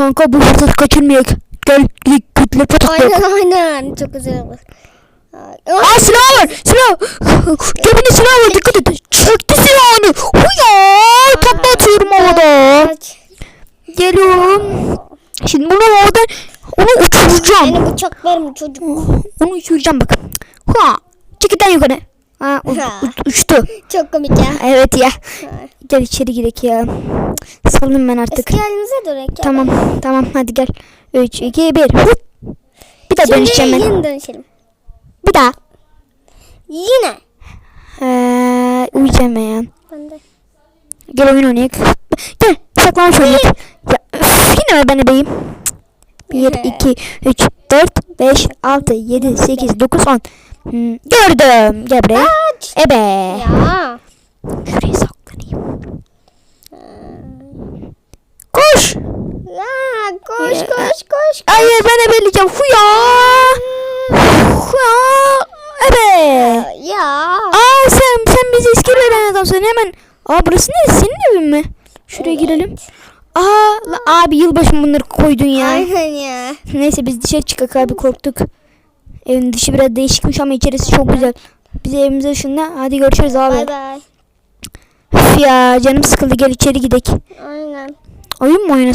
kanka bu fırsatı kaçırmayak. Gel gidelim kötüler pataklayalım. Aynen aynen. Çok güzel olur. Aa silah var silah. Cebinde silah var dikkat et. Çekti silahını. Huya takla atıyorum havada. Geliyorum. Şimdi bunu havadan onu uçuracağım. Beni bıçaklarım çocuk. Onu uçuracağım bak. Ha. Çekilden yukarı. Ha, uçtu. Çok komik ya. Evet ya. Ha. Gel içeri gidelim ya. Salın ben artık. Eski halimize dönek ya. Tamam tamam hadi gel. 3 2 1. Bir daha Şimdi dönüşeceğim ben. yine dönüşelim. Bir daha. Yine. Ee, uyuyacağım ben ya. Ben de. Gel oyun oynayalım. Gel saklanmış oynayalım. Ya, üf, yine mi ben ebeyim? 1, 2, 3, 4, 5, 6, 7, 8, 9, 10. Hmm, gördüm. Gel buraya. Ebe. Ya. Şuraya saklanayım. Koş. Ya koş koş koş. Hayır ben ebeleyeceğim. Huya. Huya. Ebe. Ya. Aa sen sen bizi iskeleden adamsın hemen. Aa burası ne? Senin evin mi? Şuraya girelim. Aa la, abi yılbaşı mı bunları koydun ya. Aynen ya. Neyse biz dışarı çıkak abi korktuk. Evin dışı biraz değişikmiş ama içerisi çok güzel. Biz evimize ışınla. Hadi görüşürüz abi. Bay bay. Üf ya canım sıkıldı gel içeri gidelim. Aynen. Oyun mu oynasak?